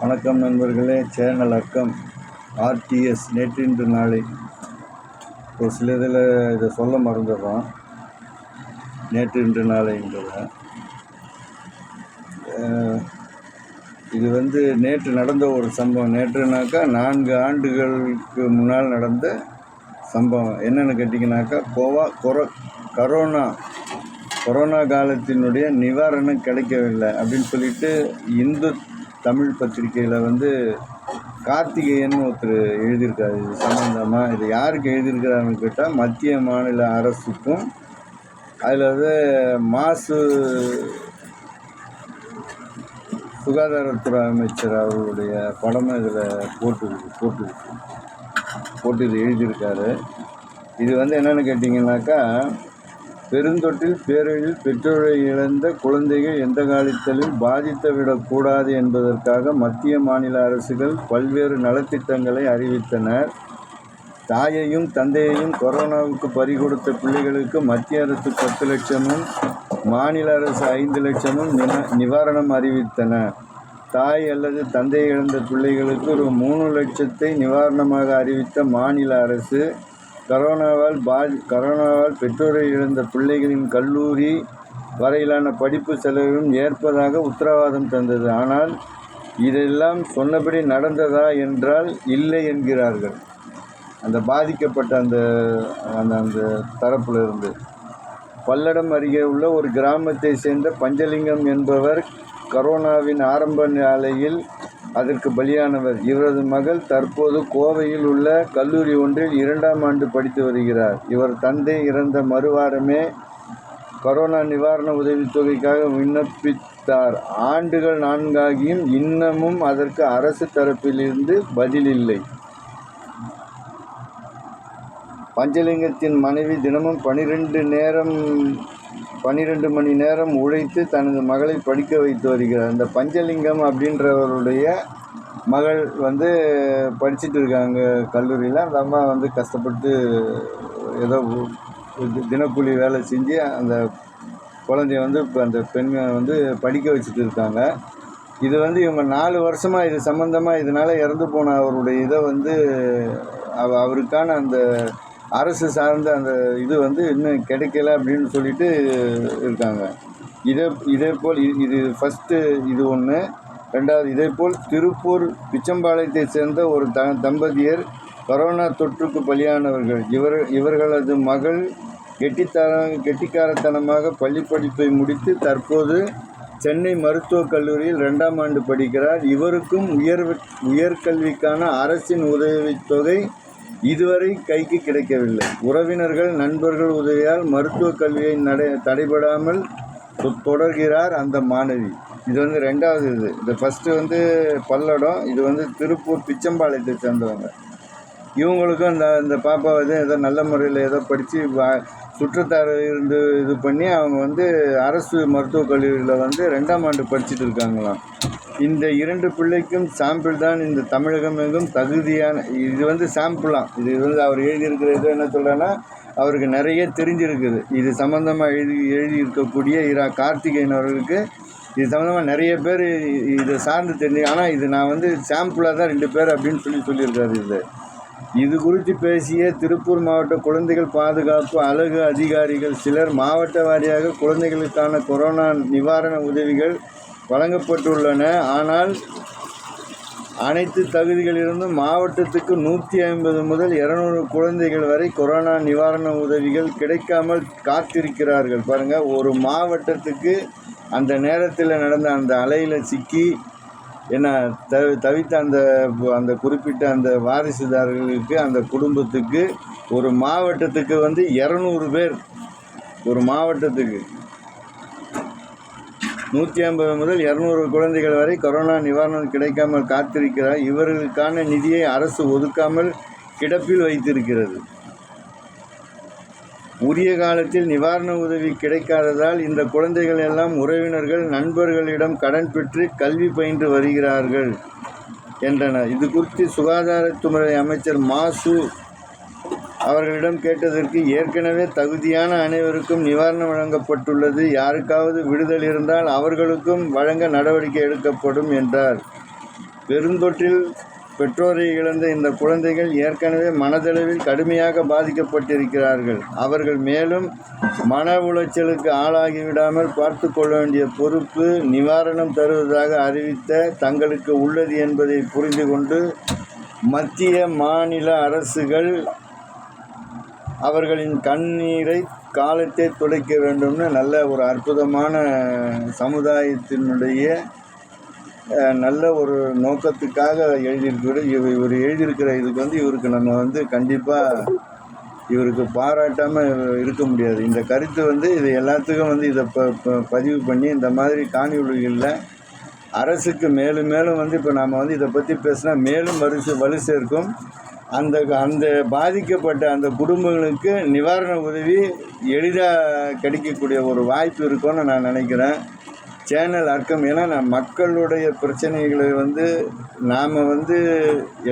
வணக்கம் நண்பர்களே சேனல் அக்கம் ஆர்டிஎஸ் நேற்றின்று நாளை. ஒரு சில இதில் இதை சொல்ல மறந்துடுறோம். நேற்று இன்று நாளைன்றத இது வந்து நேற்று நடந்த ஒரு சம்பவம். நேற்றுனாக்கா நான்கு ஆண்டுகளுக்கு முன்னால் நடந்த சம்பவம். என்னென்னு கேட்டிங்கனாக்கா கோவா கொரோ கரோனா கொரோனா காலத்தினுடைய நிவாரணம் கிடைக்கவில்லை அப்படின்னு சொல்லிட்டு இந்து தமிழ் பத்திரிக்கையில் வந்து கார்த்திகேயன் ஒருத்தர் எழுதியிருக்காரு. இது சம்மந்தமாக இது யாருக்கு எழுதியிருக்கிறாருன்னு கேட்டால் மத்திய மாநில அரசுக்கும் அதில் வந்து மாசு சுகாதாரத்துறை அமைச்சர் அவர்களுடைய படமும் இதில் போட்டு போட்டு போட்டு இது எழுதியிருக்காரு. இது வந்து என்னென்னு கேட்டிங்கனாக்கா பெருந்தொற்றில் பேரழிவில் பெற்றோரை இழந்த குழந்தைகள் எந்த காலத்திலும் பாதித்து விடக்கூடாது என்பதற்காக மத்திய மாநில அரசுகள் பல்வேறு நலத்திட்டங்களை அறிவித்தனர். தாயையும் தந்தையையும் கொரோனாவுக்கு பறிகொடுத்த பிள்ளைகளுக்கு மத்திய அரசு பத்து லட்சமும் மாநில அரசு ஐந்து லட்சமும் நின- நிவாரணம் அறிவித்தன. தாய் அல்லது தந்தை இழந்த பிள்ளைகளுக்கு ஒரு மூணு லட்சத்தை நிவாரணமாக அறிவித்த மாநில அரசு கரோனாவால் பாதி கரோனாவால் பெற்றோரை இழந்த பிள்ளைகளின் கல்லூரி வரையிலான படிப்பு செலவும் ஏற்பதாக உத்தரவாதம் தந்தது. ஆனால் இதெல்லாம் சொன்னபடி நடந்ததா என்றால் இல்லை என்கிறார்கள். அந்த பாதிக்கப்பட்ட அந்த அந்த அந்த தரப்பில் இருந்து பல்லடம் அருகே உள்ள ஒரு கிராமத்தை சேர்ந்த பஞ்சலிங்கம் என்பவர் கரோனாவின் ஆரம்ப நிலையில் அதற்கு பலியானவர். இவரது மகள் தற்போது கோவையில் உள்ள கல்லூரி ஒன்றில் இரண்டாம் ஆண்டு படித்து வருகிறார். இவர் தந்தை இறந்த மறுவாரமே கரோனா நிவாரண உதவித்தொகைக்காக விண்ணப்பித்தார். ஆண்டுகள் நான்காகியும் இன்னமும் அதற்கு அரசு தரப்பிலிருந்து பதில் இல்லை. பஞ்சலிங்கத்தின் மனைவி தினமும் பனிரெண்டு நேரம் பன்னிரெண்டு மணி நேரம் உழைத்து தனது மகளை படிக்க வைத்து வருகிறார். இந்த பஞ்சலிங்கம் அப்படின்றவருடைய மகள் வந்து படிச்சுட்டு இருக்காங்க கல்லூரியில். அந்த அம்மா வந்து கஷ்டப்பட்டு ஏதோ தினக்கூலி வேலை செஞ்சு அந்த குழந்தைய வந்து இப்போ அந்த பெண்மை வந்து படிக்க வச்சுட்டு இருக்காங்க. இது வந்து இவங்க நாலு வருஷமாக இது சம்மந்தமாக இதனால் இறந்து போன அவருடைய இதை வந்து அவ அவருக்கான அந்த அரசு சார்ந்த அந்த இது வந்து இன்னும் கிடைக்கல அப்படின்னு சொல்லிட்டு இருக்காங்க. இதே இதே போல் இது- இது ஃபஸ்ட்டு இது ஒன்று ரெண்டாவது இதே போல் திருப்பூர் பிச்சம்பாளையத்தை சேர்ந்த ஒரு த தம்பதியர் கொரோனா தொற்றுக்கு பலியானவர்கள். இவர் இவர்களது மகள் கெட்டித்தர கெட்டிக்காரத்தனமாக பள்ளி படிப்பை முடித்து தற்போது சென்னை மருத்துவக் கல்லூரியில் ரெண்டாம் ஆண்டு படிக்கிறார். இவருக்கும் உயர் உயர்கல்விக்கான அரசின் உதவித்தொகை இதுவரை கைக்கு கிடைக்கவில்லை. உறவினர்கள் நண்பர்கள் உதவியால் மருத்துவக் கல்வியை நடை தடைபடாமல் தொடர்கிறார் அந்த மாணவி. இது வந்து ரெண்டாவது இது. இது ஃபஸ்ட்டு வந்து பல்லடம் இது வந்து திருப்பூர் பிச்சம்பாளையத்தை சேர்ந்தவங்க. இவங்களுக்கும் இந்த இந்த பாப்பா வந்து ஏதோ நல்ல முறையில் ஏதோ படித்து சுற்றத்தார இருந்து இது பண்ணி அவங்க வந்து அரசு மருத்துவக் கல்லூரியில் வந்து ரெண்டாம் ஆண்டு படிச்சுட்டு இருக்காங்களாம். இந்த இரண்டு பிள்ளைக்கும் சாம்பிள் தான் இந்த தமிழகம் எங்கும் தகுதியான இது வந்து சாம்பிளாம் இது வந்து அவர் எழுதியிருக்கிற இது என்ன சொல்கிறேன்னா அவருக்கு நிறைய தெரிஞ்சிருக்குது. இது சம்மந்தமாக எழுதி எழுதியிருக்கக்கூடிய இரா கார்த்திகேயன் அவர்களுக்கு இது சம்மந்தமாக நிறைய பேர் இதை சார்ந்து தெரிஞ்சு ஆனால் இது நான் வந்து சாம்பிளாக தான் ரெண்டு பேர் அப்படின்னு சொல்லி சொல்லியிருக்காரு இது இது குறித்து பேசிய திருப்பூர் மாவட்ட குழந்தைகள் பாதுகாப்பு அழகு அதிகாரிகள் சிலர் மாவட்ட வாரியாக குழந்தைகளுக்கான கொரோனா நிவாரண உதவிகள் வழங்கப்பட்டுள்ளன. ஆனால் அனைத்து தகுதிகளிலிருந்தும் மாவட்டத்துக்கு நூற்றி ஐம்பது முதல் இரநூறு குழந்தைகள் வரை கொரோனா நிவாரண உதவிகள் கிடைக்காமல் காத்திருக்கிறார்கள். பாருங்கள் ஒரு மாவட்டத்துக்கு அந்த நேரத்தில் நடந்த அந்த அலையில் சிக்கி என்ன த தவித்த அந்த அந்த குறிப்பிட்ட அந்த வாரிசுதாரர்களுக்கு அந்த குடும்பத்துக்கு ஒரு மாவட்டத்துக்கு வந்து இரநூறு பேர் ஒரு மாவட்டத்துக்கு நூற்றி ஐம்பது முதல் இரநூறு குழந்தைகள் வரை கொரோனா நிவாரணம் கிடைக்காமல் காத்திருக்கிறார். இவர்களுக்கான நிதியை அரசு ஒதுக்காமல் கிடப்பில் வைத்திருக்கிறது. உரிய காலத்தில் நிவாரண உதவி கிடைக்காததால் இந்த குழந்தைகள் எல்லாம் உறவினர்கள் நண்பர்களிடம் கடன் பெற்று கல்வி பயின்று வருகிறார்கள் என்றனர். இது குறித்து சுகாதாரத்துறை அமைச்சர் மாசு அவர்களிடம் கேட்டதற்கு ஏற்கனவே தகுதியான அனைவருக்கும் நிவாரணம் வழங்கப்பட்டுள்ளது. யாருக்காவது விடுதல் இருந்தால் அவர்களுக்கும் வழங்க நடவடிக்கை எடுக்கப்படும் என்றார். பெருந்தொற்றில் பெற்றோரை இழந்த இந்த குழந்தைகள் ஏற்கனவே மனதளவில் கடுமையாக பாதிக்கப்பட்டிருக்கிறார்கள். அவர்கள் மேலும் மன உளைச்சலுக்கு ஆளாகிவிடாமல் பார்த்து கொள்ள வேண்டிய பொறுப்பு நிவாரணம் தருவதாக அறிவித்த தங்களுக்கு உள்ளது என்பதை புரிந்து கொண்டு மத்திய மாநில அரசுகள் அவர்களின் கண்ணீரை காலத்தை துடைக்க வேண்டும்னு நல்ல ஒரு அற்புதமான சமுதாயத்தினுடைய நல்ல ஒரு நோக்கத்துக்காக எழுதியிருக்கிற இவர் இவர் எழுதியிருக்கிற இதுக்கு வந்து இவருக்கு நம்ம வந்து கண்டிப்பாக இவருக்கு பாராட்டாமல் இருக்க முடியாது. இந்த கருத்து வந்து இது எல்லாத்துக்கும் வந்து இதை ப ப- பதிவு பண்ணி இந்த மாதிரி காணொளிகளில் அரசுக்கு மேலும் மேலும் வந்து இப்போ நாம் வந்து இதை பற்றி பேசினா மேலும் வரிசை வலு சேர்க்கும் அந்த அந்த பாதிக்கப்பட்ட அந்த குடும்பங்களுக்கு நிவாரண உதவி எளிதாக கிடைக்கக்கூடிய ஒரு வாய்ப்பு இருக்கும்னு நான் நினைக்கிறேன். சேனல் அர்க்கம் ஏன்னா நான் மக்களுடைய பிரச்சனைகளை வந்து நாம் வந்து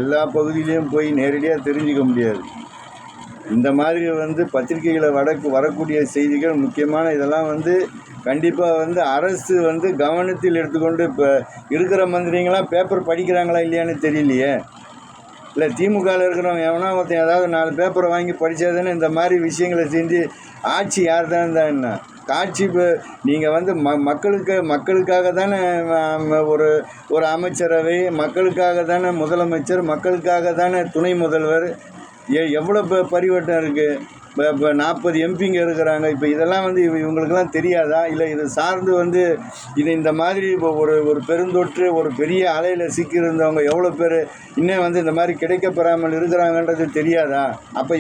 எல்லா பகுதியிலையும் போய் நேரடியாக தெரிஞ்சுக்க முடியாது. இந்த மாதிரி வந்து பத்திரிகைகளை வடக்கு வரக்கூடிய செய்திகள் முக்கியமான இதெல்லாம் வந்து கண்டிப்பாக வந்து அரசு வந்து கவனத்தில் எடுத்துக்கொண்டு இப்போ இருக்கிற மந்திரிங்களாம் பேப்பர் படிக்கிறாங்களா இல்லையான்னு தெரியலையே. இல்லை திமுகவில் இருக்கிறவங்க எவனா ஒருத்தன் ஏதாவது நாலு பேப்பரை வாங்கி படித்தாதானே இந்த மாதிரி விஷயங்களை செஞ்சு ஆட்சி யார் தான் இருந்தா என்ன? காட்சி இப்போ நீங்கள் வந்து ம மக்களுக்கு மக்களுக்காக தானே ஒரு ஒரு அமைச்சரவை மக்களுக்காக தானே முதலமைச்சர் மக்களுக்காக தானே துணை முதல்வர் எ எவ்வளோ ப பரிவட்டம் இருக்குது இப்போ இப்போ நாற்பது எம்பிங்க இருக்கிறாங்க. இப்போ இதெல்லாம் வந்து இவ இவங்களுக்கெல்லாம் தெரியாதா? இல்லை இது சார்ந்து வந்து இது இந்த மாதிரி இப்போ ஒரு ஒரு பெருந்தொற்று ஒரு பெரிய அலையில் சிக்கியிருந்தவங்க எவ்வளோ பேர் இன்னும் வந்து இந்த மாதிரி கிடைக்கப்பெறாமல் இருக்கிறாங்கன்றது தெரியாதா? அப்போ